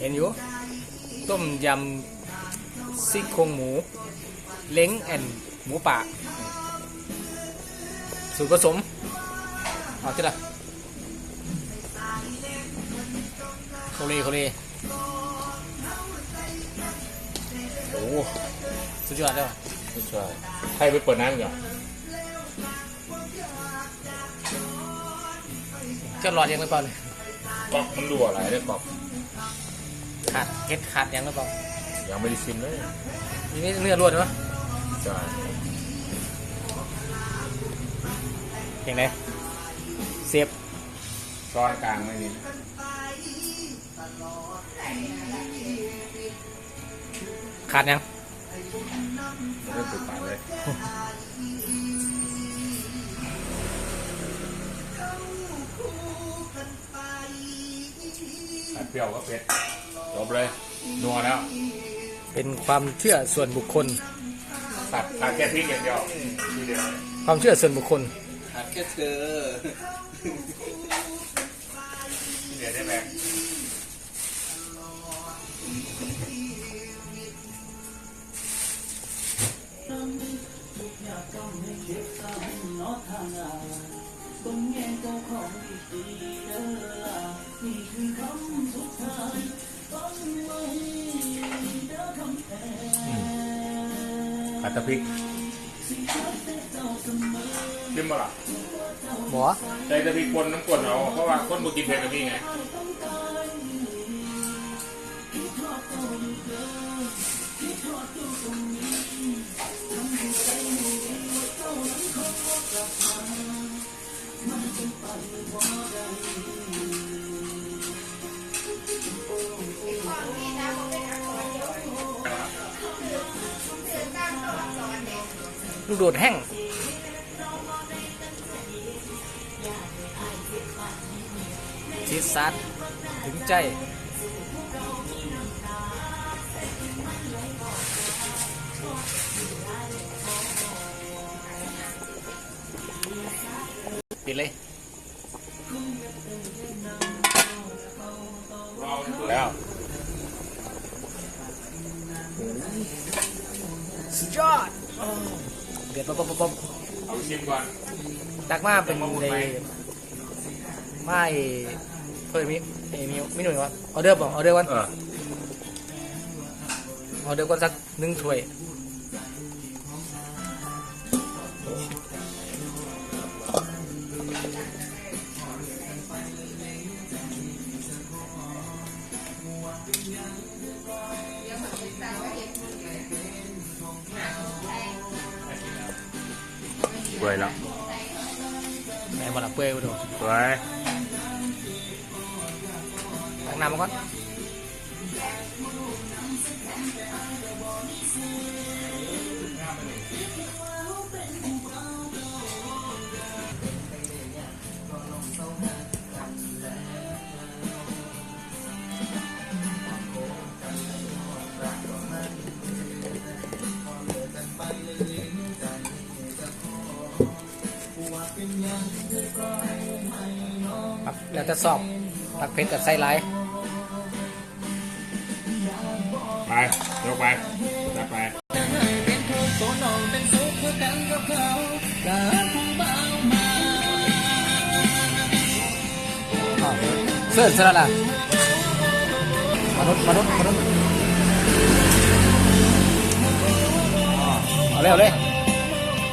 เห็นอยู่ ต้มยำซี่โครงหมู เล้งแอนหมูป่า สูตรผสม เอาที่ละโคเลโคเลโอ้สุดยอดเลยว่ะไม่ใช่ใครไปเปิดน้ำอีกเหรอเจ้าหลอดยังหรือเปล่าเนี่ยก๊อกมันรั่วอะไรเนี่ยก๊อก ขาดเก็ดขาดยังหรือเปล่ายังไม่ได้ชิมเลยทีนี้เนื้อรวดเนาะใช่เห็นไหมเสียบช้อนกลางไม่มีขาดยังไม่ได้ติดปากเลยตัดเปรี้ยวก็เผ็ด จบเลยนัวแล้วเป็นความเชื่อส่วนบุคคล ตัดตัดแค่พริกอย่างเดียวทีเดียวความเชื่อส่วนบุคคลขาดแค่เธอทีเดียวได้ไหม ผัดตะพริกชิมมาล่ะหมอใส่ตะพริกป่นน้ำป่นเอาเพราะว่าคนบ่กินเผ็ดกับพี่ไง ลูกโดดแห้งซีดซัดถึงใจปิดเลย แล้วสุดยอดโอ้ เดือดปั๊บปั๊บปั๊บปั๊บเอาชิมก่อนตักมาเป็นในไม่เพิ่มมีเอ้ยมีมีหน่วยวะออเดอร์บอกออเดอร์วันเออออเดอร์ก่อนสักหนึ่งถ้วย เปื่อยแล้วแม่มา ละเปื่อยมาดูเปื่อยตักน้ำมาก่อนปักแล้วจะสอบปักเพชรกับไส้ไลท์ไปยกไปจัดไปเป็นทุกข์โซนองเป็นสุขเพื่อกันกับเขากาผู้เบามาอ้าวเสื้อสลัดล่ะมนุษย์มนุษย์มนุษย์เอาเร็วเลย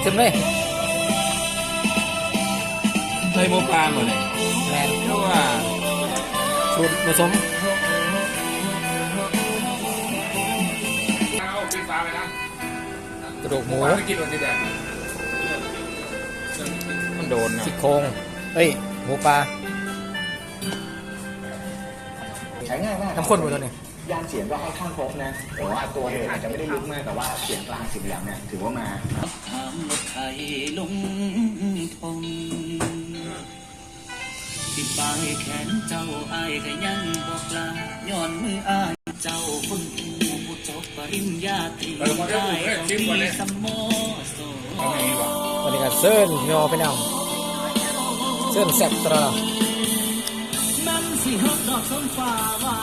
ชิมเลย ใส่หมูปลาหมดเลยแมนเพราะว่าสูตรผสมเอาปิ้งปลาไปนะกระดูกหมูปลาไม่กินวันที่แดงมันโดนนะซี่โครงเอ้ย หมูปลาใช้ง่ายมากน้ำข้นหมดตัวนี้ยานเสียงก็ค่อนข้างครบนะ แต่ว่าตัวเองอาจจะไม่ได้ลึกมาก แต่ว่าเสียงกลางเสียงแหลมเนี่ยถือว่ามาถามว่าใครลงทง ติดปายแขนเจ้าอายก็ยังบอกลาย้อนมืออายเจ้าคนผู้ผู้จบปริญญาตรีได้ผมเลยชิมก่อนเลยสมโมโสวันนี้ก็เส้นยอไปน้องเส้นแซ่บตระมันสิฮอดดอกสมฟ้าวา